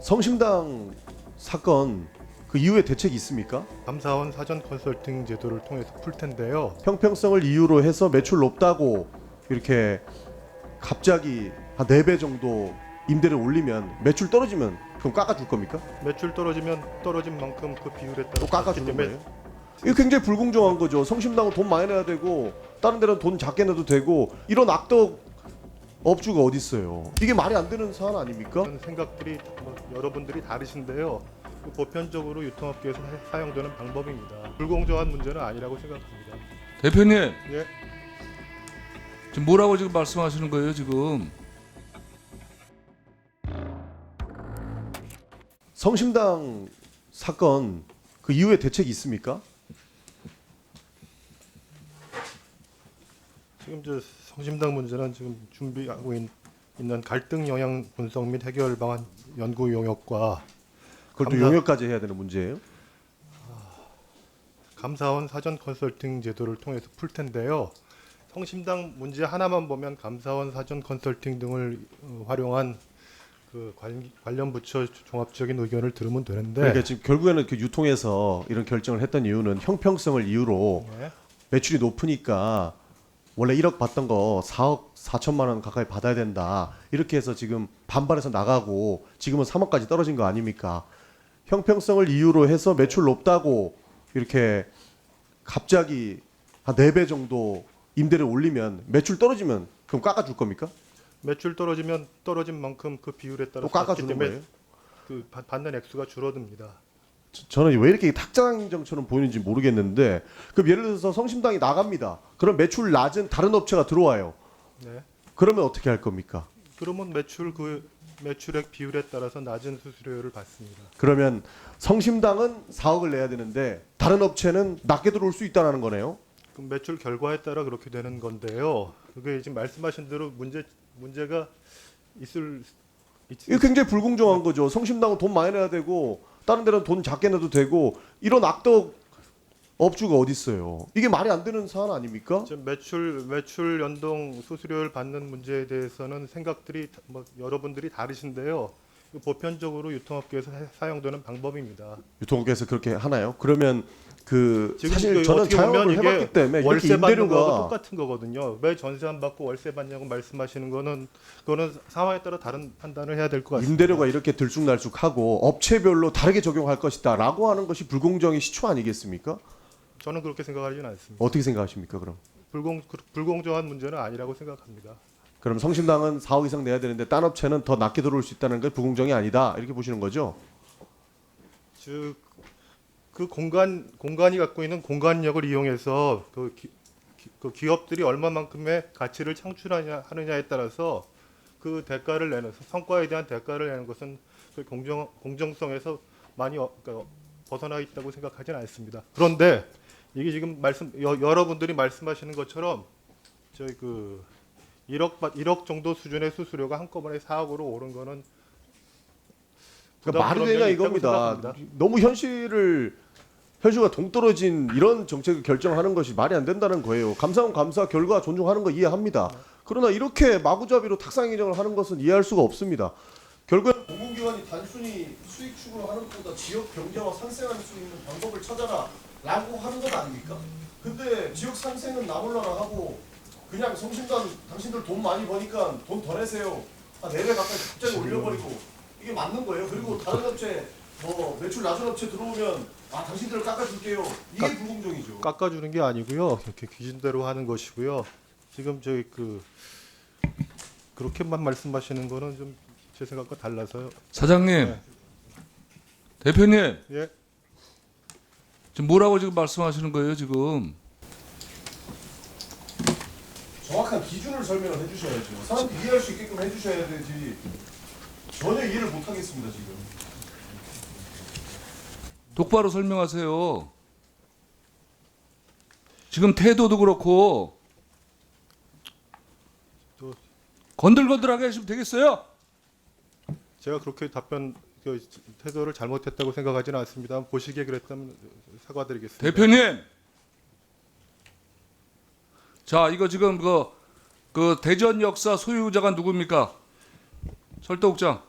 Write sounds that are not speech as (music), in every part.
성심당 사건 그 이후에 대책이 있습니까? 감사원 사전 컨설팅 제도를 통해서 풀 텐데요. 형평성을 이유로 해서 매출 높다고 이렇게 갑자기 한 4배 정도 임대를 올리면 매출 떨어지면 그럼 깎아줄 겁니까? 매출 떨어지면 떨어진 만큼 그 비율에 따라 또 깎아주는 거예요? 이거 굉장히 불공정한 거죠. 성심당은 돈 많이 내야 되고 다른 데는 돈 작게 내도 되고 이런 악덕 업주가 어디 있어요? 이게 말이 안 되는 사안 아닙니까? 그런 생각들이 뭐 여러분들이 다르신데요. 그 보편적으로 유통업계에서 사- 사용되는 방법입니다. 불공정한 문제는 아니라고 생각합니다. 대표님 예. 지금 뭐라고 지금 말씀하시는 거예요 지금? 성심당 사건 그 이후에 대책이 있습니까? 지금 저 성심당 문제는 지금 준비하고 있, 는 갈등 영향 분석 및 해결 방안 연구 용역과 또 감사- 용역까지 해야 되는 문제예요? 감사원 사전 컨설팅 제도를 통해서 풀 텐데요. 성심당 문제 하나만 보면 감사원 사전 컨설팅 등을 어, 활용한 그 관, 관련 부처 종합적인 의견을 들으면 되는데 그러니까 지금 결국에는 그 유통에서 이런 결정을 했던 이유는 형평성을 이유로 네. 매출이 높으니까 원래 1억 받던 거 4억 4천만 원 가까이 받아야 된다. 이렇게 해서 지금 반발해서 나가고 지금은 3억까지 떨어진 거 아닙니까? 형평성을 이유로 해서 매출 높다고 이렇게 갑자기 한 4배 정도 임대를 올리면 매출 떨어지면 그럼 깎아줄 겁니까? 매출 떨어지면 떨어진 만큼 그 비율에 따라 또 깎아주는 거예요? 그 받- 받는 액수가 줄어듭니다. 저- 저는 왜 이렇게 탁장정처럼 보이는지 모르겠는데 그럼 예를 들어서 성심당이 나갑니다. 그럼 매출 낮은 다른 업체가 들어와요. 네. 그러면 어떻게 할 겁니까? 그러면 매출 그 매출액 비율에 따라서 낮은 수수료를 받습니다. 그러면 성심당은 4억을 내야 되는데 다른 업체는 낮게 들어올 수 있다는 거네요. 그 매출 결과에 따라 그렇게 되는 건데요. 그게 지금 말씀하신 대로 문제 문제가 있을 있, 이거 굉장히 불공정한 거죠. 성심당은 돈 많이 내야 되고 다른 데는 돈 작게 내도 되고 이런 악덕 업주가 어디 있어요? 이게 말이 안 되는 사안 아닙니까? 지금 매출 매출 연동 수수료를 받는 문제에 대해서는 생각들이 다- 뭐 여러분들이 다르신데요. 그 보편적으로 유통업계에서 사- 사용되는 방법입니다. 유통업계에서 그렇게 하나요? 그러면 그 지금 사실 그 저는 어떻게 보면 자영업을 이게 해봤기 때문에 이렇게 월세 받는 거하고 임대료가 똑같은 거거든요. 왜 전세 안 받고 월세 받냐고 말씀하시는 거는 그거는 상황에 따라 다른 판단을 해야 될 것 같습니다. 임대료가 이렇게 들쑥날쑥하고 업체별로 다르게 적용할 것이다라고 하는 것이 불공정의 시초 아니겠습니까? 저는 그렇게 생각하지는 않습니다. 어떻게 생각하십니까? 그럼 불공 그- 불공정한 문제는 아니라고 생각합니다. 그럼 성심당은 4억 이상 내야 되는데 딴 업체는 더 낮게 들어올 수 있다는 게 불공정이 아니다 이렇게 보시는 거죠? 즉 그 공간 공간이 갖고 있는 공간력을 이용해서 그, 기, 기- 그 기업들이 얼마만큼의 가치를 창출하냐 하느냐에 따라서 그 대가를 내는 성과에 대한 대가를 내는 것은 그 공정 공정성에서 많이 어, 그러니까 벗어나 있다고 생각하지는 않습니다. 그런데 이게 지금 말씀 여, 여러분들이 말씀하시는 것처럼 저희 그 1억 받 1억 정도 수준의 수수료가 한꺼번에 4억으로 오른 거는 그러니까 말이 되냐 이겁니다. 생각합니다. 너무 현실을 현실과 동떨어진 이런 정책을 결정하는 것이 말이 안 된다는 거예요. 감사원 감사 결과 존중하는 거 이해합니다. 그러나 이렇게 마구잡이로 탁상 인정을 하는 것은 이해할 수가 없습니다. 결국엔 공공기관이 단순히 수익 추구를 하는 것보다 지역 경제와 상생할 수 있는 방법을 찾아라라고 하는 것 아닙니까? 근데 지역 상생은 나몰라라 하고 그냥 성심당 당신들 돈 많이 버니까 돈 더 내세요. 한 4배 가까이 갑자기 올려버리고 이게 맞는 거예요. 그리고 다른 업체 뭐 매출 낮은 업체 들어오면 아 당신들 깎아줄게요. 이게 불공정이죠. 깎아주는 게 아니고요. 이렇게 기준대로 하는 것이고요. 지금 저희 그 그렇게만 말씀하시는 거는 좀 제 생각과 달라서요. 사장님, 네. 대표님 예, 지금 뭐라고 지금 말씀하시는 거예요 지금? 정확한 기준을 설명을 해주셔야죠. 사람들이 이해할 수 있게끔 해주셔야 되지. 전혀 이해를 못 하겠습니다 지금. 똑바로 설명하세요. 지금 태도도 그렇고 또 건들건들하게 하시면 되겠어요? 제가 그렇게 답변 그 태도를 잘못했다고 생각하지는 않습니다. 보시기에 그랬다면 사과드리겠습니다. 대표님. 자, 이거 지금 그, 그 대전 역사 소유자가 누굽니까? 철도국장.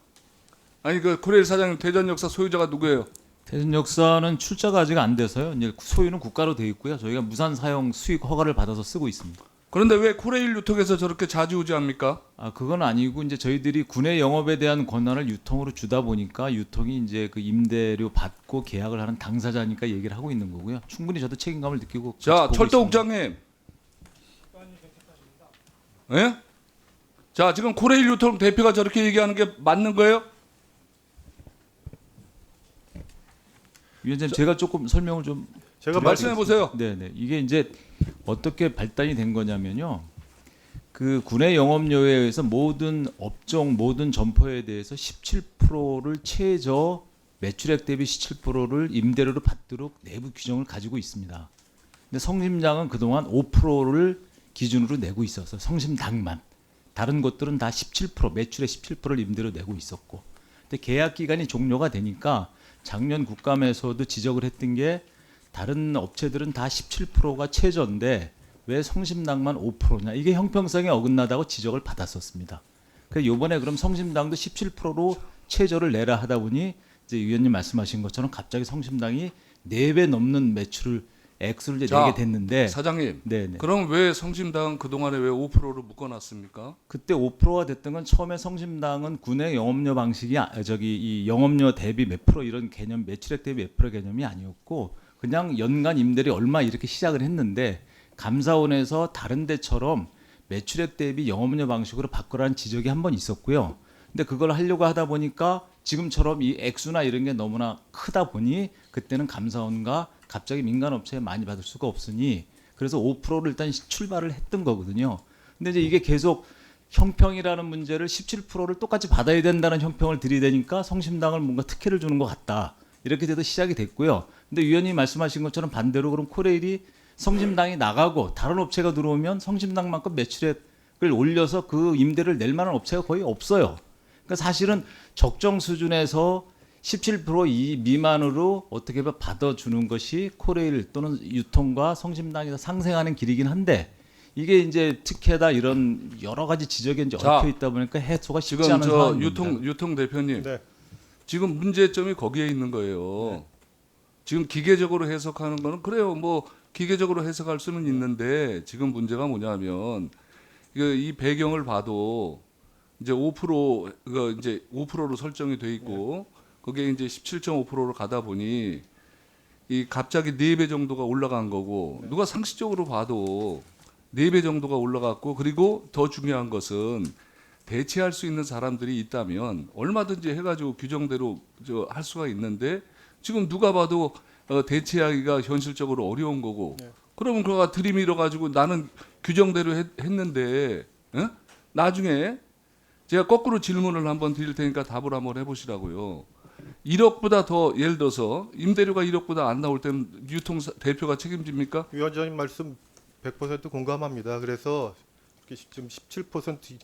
아니 그 코레일 사장님 대전 역사 소유자가 누구예요? 대전 역사는 출자가 아직 안 돼서요. 이제 소유는 국가로 돼 있고요. 저희가 무산 사용 수익 허가를 받아서 쓰고 있습니다. 그런데 왜 코레일 유통에서 저렇게 자지우지합니까? 아 그건 아니고 이제 저희들이 군의 영업에 대한 권한을 유통으로 주다 보니까 유통이 이제 그 임대료 받고 계약을 하는 당사자니까 얘기를 하고 있는 거고요. 충분히 저도 책임감을 느끼고 자 철도국장님. 예? 자 지금 코레일 유통 대표가 저렇게 얘기하는 게 맞는 거예요? 위원장님 제가 조금 설명을 좀 제가 말씀해 보세요. 네 네 이게 이제 어떻게 발단이 된 거냐면요. 그 군의 영업료에 의해서 모든 업종 모든 점포에 대해서 17%를 최저 매출액 대비 17%를 임대료로 받도록 내부 규정을 가지고 있습니다. 근데 성심당은 그동안 5%를 기준으로 내고 있어서 성심당만. 다른 곳들은 다 17% 매출의 17%를 임대로 내고 있었고. 근데 계약 기간이 종료가 되니까 작년 국감에서도 지적을 했던 게 다른 업체들은 다 17%가 최저인데 왜 성심당만 5%냐? 이게 형평성에 어긋나다고 지적을 받았었습니다. 그래서 이번에 그럼 성심당도 17%로 최저를 내라 하다 보니 이제 위원님 말씀하신 것처럼 갑자기 성심당이 4배 넘는 매출을 액수를 이제 자, 내게 됐는데 사장님. 네네. 그럼 왜 성심당 그동안에 왜 5%를 묶어 놨습니까? 그때 5%가 됐던 건 처음에 성심당은 군의 영업료 방식이 아, 저기 이 영업료 대비 몇 프로 이런 개념 매출액 대비 몇 프로 개념이 아니었고 그냥 연간 임대료 얼마 이렇게 시작을 했는데 감사원에서 다른 데처럼 매출액 대비 영업료 방식으로 바꾸라는 지적이 한 번 있었고요. 근데 그걸 하려고 하다 보니까 지금처럼 이 액수나 이런 게 너무나 크다 보니 그때는 감사원과 갑자기 민간 업체에 많이 받을 수가 없으니 그래서 5%를 일단 출발을 했던 거거든요. 근데 이제 이게 계속 형평이라는 문제를 17%를 똑같이 받아야 된다는 형평을 들이대니까 성심당을 뭔가 특혜를 주는 것 같다. 이렇게 돼서 시작이 됐고요. 근데 위원님 말씀하신 것처럼 반대로 그럼 코레일이 성심당이 나가고 다른 업체가 들어오면 성심당만큼 매출액을 올려서 그 임대를 낼 만한 업체가 거의 없어요. 그러니까 사실은 적정 수준에서 17%이 미만으로 어떻게 보면 받아주는 것이 코레일 또는 유통과 성심당에서 상생하는 길이긴 한데 이게 이제 특혜다 이런 여러 가지 지적에 이제 자, 얽혀 있다 보니까 해소가 쉽지 지금 않은 저 상황입니다. 유통 유통 대표님. 네. 지금 문제점이 거기에 있는 거예요. 지금 기계적으로 해석하는 거는 그래요. 뭐 기계적으로 해석할 수는 있는데 지금 문제가 뭐냐면 이거 이 배경을 봐도 이제 5%그 이제 5%로 설정이 돼 있고 거기에 이제 17.5%로 가다 보니 이 갑자기 4배 정도가 올라간 거고 누가 상식적으로 봐도 4배 정도가 올라갔고 그리고 더 중요한 것은 대체할 수 있는 사람들이 있다면 얼마든지 해가지고 규정대로 저 할 수가 있는데 지금 누가 봐도 어, 대체하기가 현실적으로 어려운 거고 그러면 그가 들이밀어 가지고 나는 규정대로 했, 했는데 어? 나중에 제가 거꾸로 질문을 한번 드릴 테니까 답을 한번 해보시라고요. 1억보다 더 예를 들어서 임대료가 1억보다 안 나올 때는 유통 대표가 책임집니까? 위원장님 말씀 100% 공감합니다. 그래서 지금 17% 기-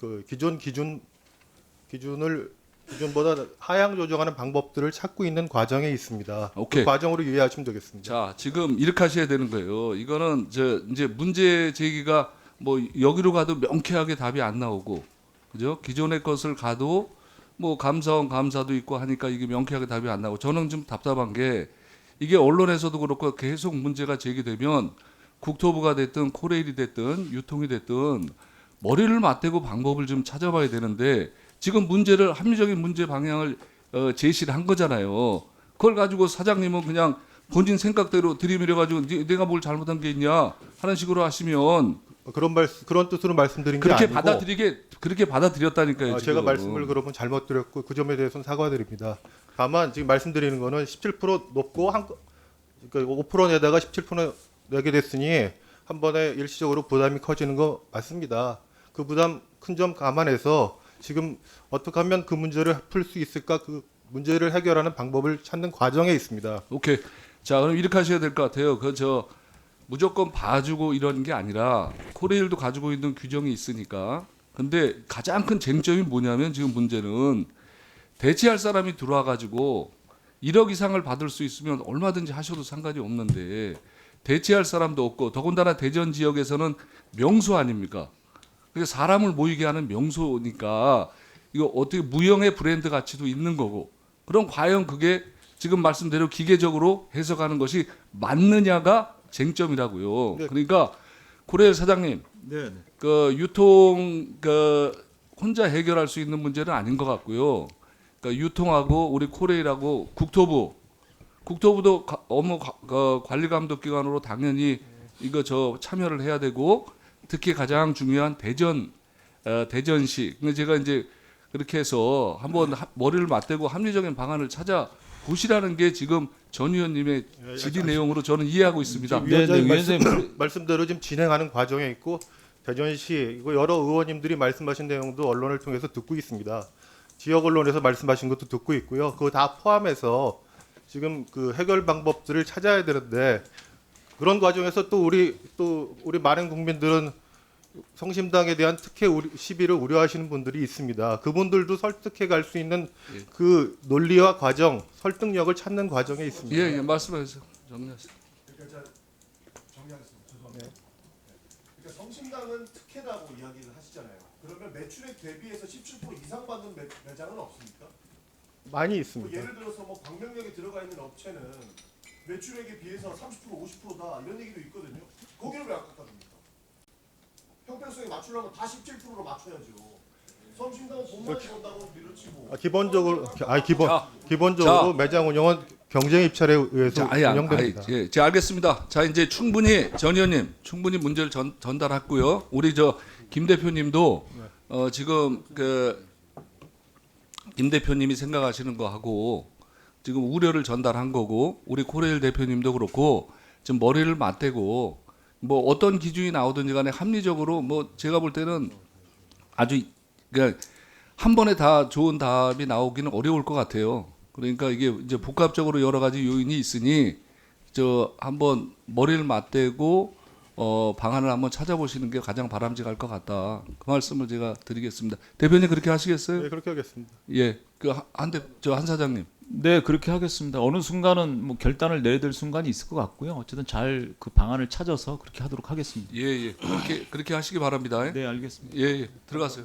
그 기존 기준 기준을 기준보다 하향 조정하는 방법들을 찾고 있는 과정에 있습니다. 오케이. 그 과정으로 이해하시면 되겠습니다. 자, 지금 이렇게 하셔야 되는 거예요. 이거는 저 이제 문제 제기가 뭐 여기로 가도 명쾌하게 답이 안 나오고, 그죠? 기존의 것을 가도 뭐 감사원 감사도 있고 하니까 이게 명쾌하게 답이 안 나오고, 저는 좀 답답한 게 이게 언론에서도 그렇고 계속 문제가 제기되면 국토부가 됐든 코레일이 됐든 유통이 됐든 머리를 맞대고 방법을 좀 찾아봐야 되는데 지금 문제를 합리적인 문제 방향을 어, 제시를 한 거잖아요. 그걸 가지고 사장님은 그냥 본인 생각대로 들이밀어 가지고 내가 뭘 잘못한 게 있냐 하는 식으로 하시면 그런 말 그런 뜻으로 말씀드린 게 그렇게 아니고 받아들이게 그렇게 받아들였다니까요. 아, 지금. 제가 말씀을 그러면 잘못 드렸고 그 점에 대해서는 사과드립니다. 다만 지금 말씀드리는 거는 17% 높고 한 그러니까 5% 내다가 17% 내게 됐으니 한 번에 일시적으로 부담이 커지는 거 맞습니다. 그 부담 큰 점 감안해서 지금 어떻게 하면 그 문제를 풀 수 있을까 그 문제를 해결하는 방법을 찾는 과정에 있습니다. 오케이. 자, 그럼 이렇게 하셔야 될 것 같아요. 그저 무조건 봐주고 이런 게 아니라 코레일도 가지고 있는 규정이 있으니까. 근데 가장 큰 쟁점이 뭐냐면 지금 문제는 대체할 사람이 들어와 가지고 1억 이상을 받을 수 있으면 얼마든지 하셔도 상관이 없는데 대체할 사람도 없고 더군다나 대전 지역에서는 명소 아닙니까? 그게 사람을 모이게 하는 명소니까 이거 어떻게 무형의 브랜드 가치도 있는 거고 그럼 과연 그게 지금 말씀대로 기계적으로 해석하는 것이 맞느냐가 쟁점이라고요. 네. 그러니까 고레일 사장님 네. 그 유통 그 혼자 해결할 수 있는 문제는 아닌 것 같고요. 그러니까 유통하고 우리 코레일하고 국토부 국토부도 가- 업무 가- 그 관리 감독 기관으로 당연히 이거 저 참여를 해야 되고 특히 가장 중요한 대전 어, 대전시. 근데 제가 이제 그렇게 해서 한번 하- 머리를 맞대고 합리적인 방안을 찾아 보시라는 게 지금 전 의원님의 질의 내용으로 저는 이해하고 있습니다. 네, 네, 위원장님 위원장님. 말씀, (coughs) 말씀대로 지금 진행하는 과정에 있고 대전시 이거 여러 의원님들이 말씀하신 내용도 언론을 통해서 듣고 있습니다. 지역 언론에서 말씀하신 것도 듣고 있고요. 그거 다 포함해서 지금 그 해결 방법들을 찾아야 되는데 그런 과정에서 또 우리 또 우리 많은 국민들은 성심당에 대한 특혜 우려, 시비를 우려하시는 분들이 있습니다. 그분들도 설득해 갈 수 있는 그 논리와 과정, 설득력을 찾는 과정에 있습니다. 예, 예, 말씀하세요. 정리하세요. 정리하겠습니다. 죄송합니다. 그러니까 성심당은 특혜라고 이야기를 하시잖아요. 그러면 매출액 대비해서 17% 이상 받는 매, 매장은 없습니까? 많이 뭐 있습니다. 예를 들어서 뭐 광명역에 들어가 있는 업체는 매출액에 비해서 30% 50%다 이런 얘기도 있거든요. 거기를 왜 아깝답니까? 형평성에 맞추려면 다 17%로 맞춰야죠. 성심당은 돈만 번다고 밀어치고 아, 기본적으로 아 기본 자, 기본적으로 자. 매장 운영은 경쟁 입찰에 의해서 자, 아니, 아니, 운영됩니다. 아니, 예, 제 알겠습니다. 자, 이제 충분히 전 의원님 충분히 문제를 전, 전달했고요. 우리 저 김 대표님도 어, 지금 그김 대표님이 생각하시는 거 하고 지금 우려를 전달한 거고 우리 코레일 대표님도 그렇고 지금 머리를 맞대고 뭐 어떤 기준이 나오든지 간에 합리적으로 뭐 제가 볼 때는 아주 그러니까 한 번에 다 좋은 답이 나오기는 어려울 것 같아요. 그러니까 이게 이제 복합적으로 여러 가지 요인이 있으니 저 한번 머리를 맞대고 어 방안을 한번 찾아보시는 게 가장 바람직할 것 같다. 그 말씀을 제가 드리겠습니다. 대표님 그렇게 하시겠어요? 네, 그렇게 하겠습니다. 예. 그한대저 한 사장님. 네, 그렇게 하겠습니다. 어느 순간은 뭐 결단을 내야 될 순간이 있을 것 같고요. 어쨌든 잘 그 방안을 찾아서 그렇게 하도록 하겠습니다. 예, 예. 그렇게 그렇게 하시기 바랍니다. 네, 알겠습니다. 예, 예. 들어가세요.